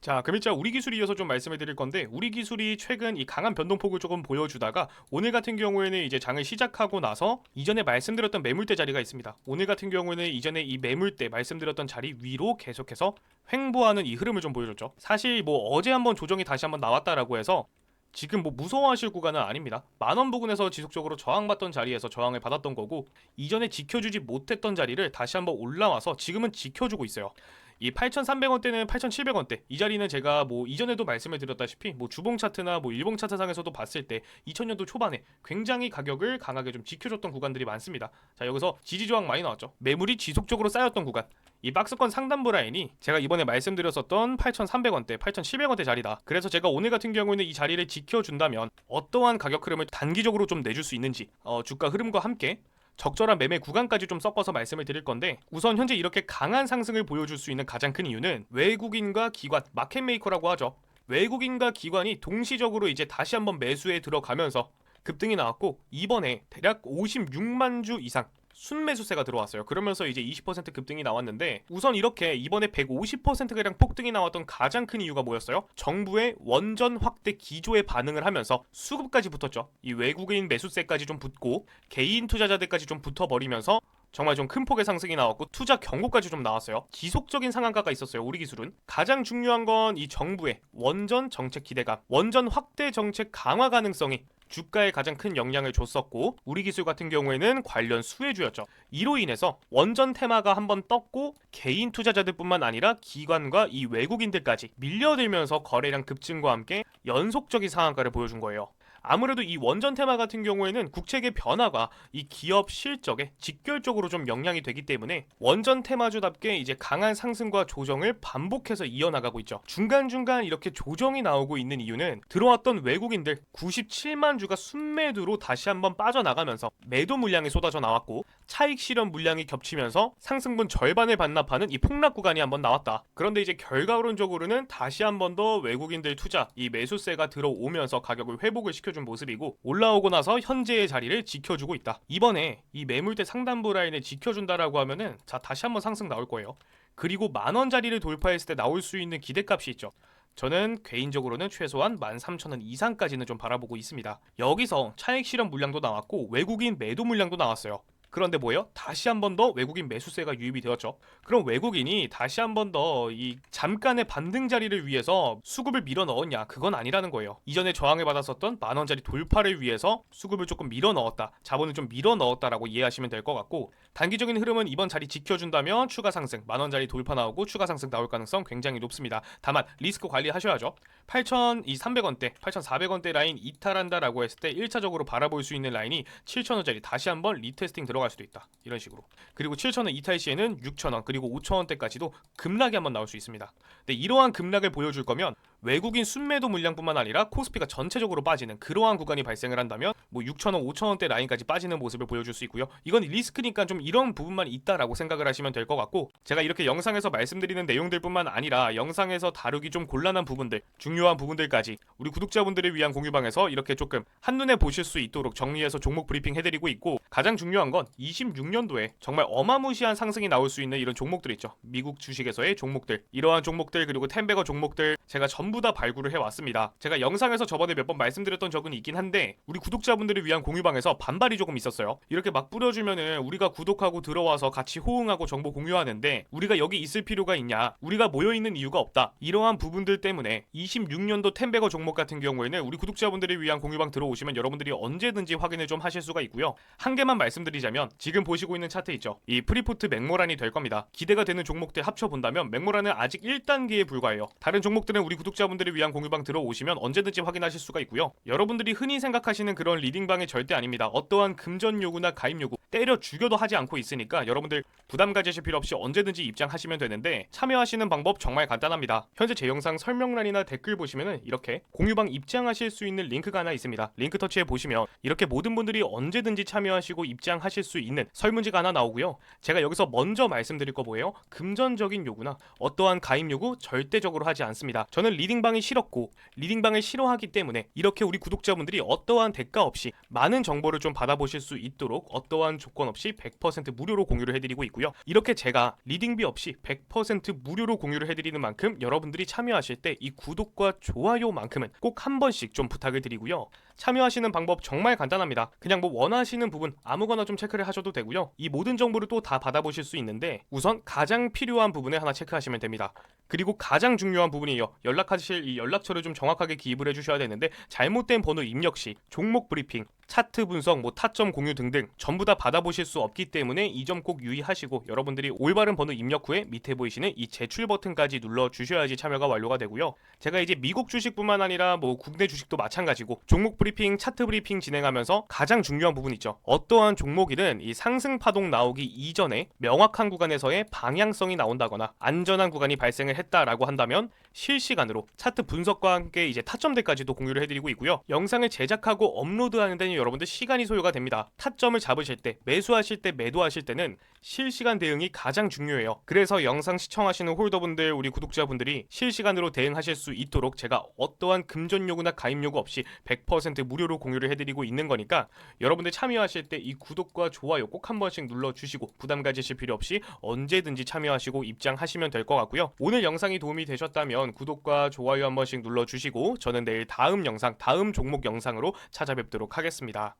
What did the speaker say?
자, 일단 우리 기술이 이어서 좀 말씀을 드릴 건데 우리 기술이 최근 이 강한 변동폭을 조금 보여주다가 오늘 같은 경우에는 이제 장을 시작하고 나서 이전에 말씀드렸던 매물대 자리가 있습니다. 오늘 같은 경우에는 이전에 이 매물대 말씀드렸던 자리 위로 계속해서 횡보하는 이 흐름을 좀 보여줬죠. 사실 뭐 어제 한번 조정이 다시 한번 나왔다라고 해서 지금 뭐 무서워하실 구간은 아닙니다. 만원 부근에서 지속적으로 저항받던 자리에서 저항을 받았던 거고 이전에 지켜주지 못했던 자리를 다시 한번 올라와서 지금은 지켜주고 있어요. 이 8,300원대는 8,700원대 이 자리는 제가 뭐 이전에도 말씀을 드렸다시피 뭐 주봉 차트나 뭐 일봉 차트상에서도 봤을 때 2000년도 초반에 굉장히 가격을 강하게 좀 지켜줬던 구간들이 많습니다. 자 여기서 지지 저항 많이 나왔죠. 매물이 지속적으로 쌓였던 구간. 이 박스권 상단부 라인이 제가 이번에 말씀드렸었던 8,300원대, 8,700원대 자리다. 그래서 제가 오늘 같은 경우에는 이 자리를 지켜준다면 어떠한 가격 흐름을 단기적으로 좀 내줄 수 있는지 어, 주가 흐름과 함께 적절한 매매 구간까지 좀 섞어서 말씀을 드릴 건데 우선 현재 이렇게 강한 상승을 보여줄 수 있는 가장 큰 이유는 외국인과 기관, 마켓 메이커라고 하죠. 외국인과 기관이 동시적으로 이제 다시 한번 매수에 들어가면서 급등이 나왔고 이번에 대략 56만 주 이상 순매수세가 들어왔어요. 그러면서 이제 20% 급등이 나왔는데 우선 이렇게 이번에 150%가량 폭등이 나왔던 가장 큰 이유가 뭐였어요? 정부의 원전 확대 기조에 반응을 하면서 수급까지 붙었죠. 이 외국인 매수세까지 좀 붙고 개인 투자자들까지 좀 붙어버리면서 정말 좀 큰 폭의 상승이 나왔고 투자 경고까지 좀 나왔어요. 지속적인 상한가가 있었어요. 우리 기술은 가장 중요한 건 이 정부의 원전 정책 기대감, 원전 확대 정책 강화 가능성이 주가에 가장 큰 영향을 줬었고 우리 기술 같은 경우에는 관련 수혜주였죠. 이로 인해서 원전 테마가 한번 떴고 개인 투자자들뿐만 아니라 기관과 이 외국인들까지 밀려들면서 거래량 급증과 함께 연속적인 상한가를 보여준 거예요. 아무래도 이 원전 테마 같은 경우에는 국책의 변화가 이 기업 실적에 직결적으로 좀 영향이 되기 때문에 원전 테마주답게 이제 강한 상승과 조정을 반복해서 이어나가고 있죠. 중간중간 이렇게 조정이 나오고 있는 이유는 들어왔던 외국인들 97만 주가 순매도로 다시 한번 빠져나가면서 매도 물량이 쏟아져 나왔고 차익 실현 물량이 겹치면서 상승분 절반을 반납하는 이 폭락 구간이 한번 나왔다. 그런데 이제 결과론적으로는 다시 한번 더 외국인들 투자 이 매수세가 들어오면서 가격을 회복을 시켜 준 모습이고 올라오고 나서 현재의 자리를 지켜주고 있다. 이번에 이 매물대 상단부 라인을 지켜준다라고 하면은 자 다시 한번 상승 나올 거예요. 그리고 만 원짜리를 돌파했을 때 나올 수 있는 기대값이 있죠. 저는 개인적으로는 최소한 13,000원 이상까지는 좀 바라보고 있습니다. 여기서 차익 실현 물량도 나왔고 외국인 매도 물량도 나왔어요. 그런데 뭐예요? 다시 한 번 더 외국인 매수세가 유입이 되었죠. 그럼 외국인이 다시 한 번 더 이 잠깐의 반등 자리를 위해서 수급을 밀어 넣었냐? 그건 아니라는 거예요. 이전에 저항을 받았었던 만 원짜리 돌파를 위해서 수급을 조금 밀어 넣었다. 자본을 좀 밀어 넣었다라고 이해하시면 될 것 같고 단기적인 흐름은 이번 자리 지켜준다면 추가 상승, 만 원짜리 돌파 나오고 추가 상승 나올 가능성 굉장히 높습니다. 다만 리스크 관리하셔야죠. 8,300원대, 8,400원대 라인 이탈한다라고 했을 때 1차적으로 바라볼 수 있는 라인이 7,000원짜리 다시 한번 리테스팅 들어갈 수도 있다. 이런 식으로. 그리고 7,000원 이탈 시에는 6,000원 그리고 5,000원대까지도 급락이 한번 나올 수 있습니다. 근데 이러한 급락을 보여줄 거면 외국인 순매도 물량뿐만 아니라 코스피가 전체적으로 빠지는 그러한 구간이 발생을 한다면 뭐 6,000원, 5,000원대 라인까지 빠지는 모습을 보여줄 수 있고요. 이건 리스크니까 좀 이런 부분만 있다라고 생각을 하시면 될 것 같고 제가 이렇게 영상에서 말씀드리는 내용들뿐만 아니라 영상에서 다루기 좀 곤란한 부분들, 중요한 부분들까지 우리 구독자분들을 위한 공유방에서 이렇게 조금 한눈에 보실 수 있도록 정리해서 종목 브리핑 해드리고 있고 가장 중요한 건 26년도에 정말 어마무시한 상승이 나올 수 있는 이런 종목들 있죠. 미국 주식에서의 종목들, 이러한 종목들 그리고 템베거 종목들 제가 전부 다 발굴을 해왔습니다. 제가 영상에서 저번에 몇 번 말씀드렸던 적은 있긴 한데 우리 구독자분들을 위한 공유방에서 반발이 조금 있었어요. 이렇게 막 뿌려주면은 우리가 구독하고 들어와서 같이 호응하고 정보 공유하는데 우리가 여기 있을 필요가 있냐? 우리가 모여 있는 이유가 없다. 이러한 부분들 때문에 26년도 템베거 종목 같은 경우에는 우리 구독자분들을 위한 공유방 들어오시면 여러분들이 언제든지 확인을 좀 하실 수가 있고요. 한 개만 말씀드리자면 지금 보시고 있는 차트 있죠. 이 프리포트 맥모란이 될 겁니다. 기대가 되는 종목들 합쳐 본다면 맥모란은 아직 1단계에 불과해요. 다른 종목들은 우리 구독자 분들을 위한 공유방 들어오시면 언제든지 확인하실 수가 있고요. 여러분들이 흔히 생각하시는 그런 리딩방이 절대 아닙니다. 어떠한 금전 요구나 가입 요구 때려 죽여도 하지 않고 있으니까 여러분들 부담 가지실 필요 없이 언제든지 입장하시면 되는데 참여하시는 방법 정말 간단합니다. 현재 제 영상 설명란이나 댓글 보시면은 이렇게 공유방 입장하실 수 있는 링크가 하나 있습니다. 링크 터치해 보시면 이렇게 모든 분들이 언제든지 참여하시고 입장하실 수 있는 설문지가 하나 나오고요. 제가 여기서 먼저 말씀드릴 거 뭐예요? 금전적인 요구나 어떠한 가입 요구 절대적으로 하지 않습니다. 저는 리딩 리딩방이 싫었고 리딩방을 싫어하기 때문에 이렇게 우리 구독자분들이 어떠한 대가 없이 많은 정보를 좀 받아보실 수 있도록 어떠한 조건 없이 100% 무료로 공유를 해드리고 있고요. 이렇게 제가 리딩비 없이 100% 무료로 공유를 해드리는 만큼 여러분들이 참여하실 때 이 구독과 좋아요만큼은 꼭 한 번씩 좀 부탁을 드리고요. 참여하시는 방법 정말 간단합니다. 그냥 뭐 원하시는 부분 아무거나 좀 체크를 하셔도 되고요. 이 모든 정보를 또 다 받아보실 수 있는데 우선 가장 필요한 부분에 하나 체크하시면 됩니다. 그리고 가장 중요한 부분이요. 연락하실 이 연락처를 좀 정확하게 기입을 해주셔야 되는데 잘못된 번호 입력 시 종목 브리핑, 차트 분석, 뭐 타점 공유 등등 전부 다 받아보실 수 없기 때문에 이 점 꼭 유의하시고 여러분들이 올바른 번호 입력 후에 밑에 보이시는 이 제출 버튼까지 눌러 주셔야지 참여가 완료가 되고요. 제가 이제 미국 주식뿐만 아니라 뭐 국내 주식도 마찬가지고 종목 브리핑, 차트 브리핑 진행하면서 가장 중요한 부분 있죠. 어떠한 종목이든 이 상승 파동 나오기 이전에 명확한 구간에서의 방향성이 나온다거나 안전한 구간이 발생을 했다라고 한다면 실시간으로 차트 분석과 함께 이제 타점들까지도 공유를 해드리고 있고요. 영상을 제작하고 업로드하는 데는 여러분들 시간이 소요가 됩니다. 타점을 잡으실 때, 매수하실 때, 매도하실 때는 실시간 대응이 가장 중요해요. 그래서 영상 시청하시는 홀더분들, 우리 구독자분들이 실시간으로 대응하실 수 있도록 제가 어떠한 금전 요구나 가입 요구 없이 100% 무료로 공유를 해드리고 있는 거니까 여러분들 참여하실 때 이 구독과 좋아요 꼭 한 번씩 눌러주시고 부담 가지실 필요 없이 언제든지 참여하시고 입장하시면 될 것 같고요. 오늘 영상이 도움이 되셨 다면 구독과 좋아요 한 번씩 눌러주시고 저는 내일 다음 영상, 다음 종목 영상으로 찾아뵙도록 하겠습니다.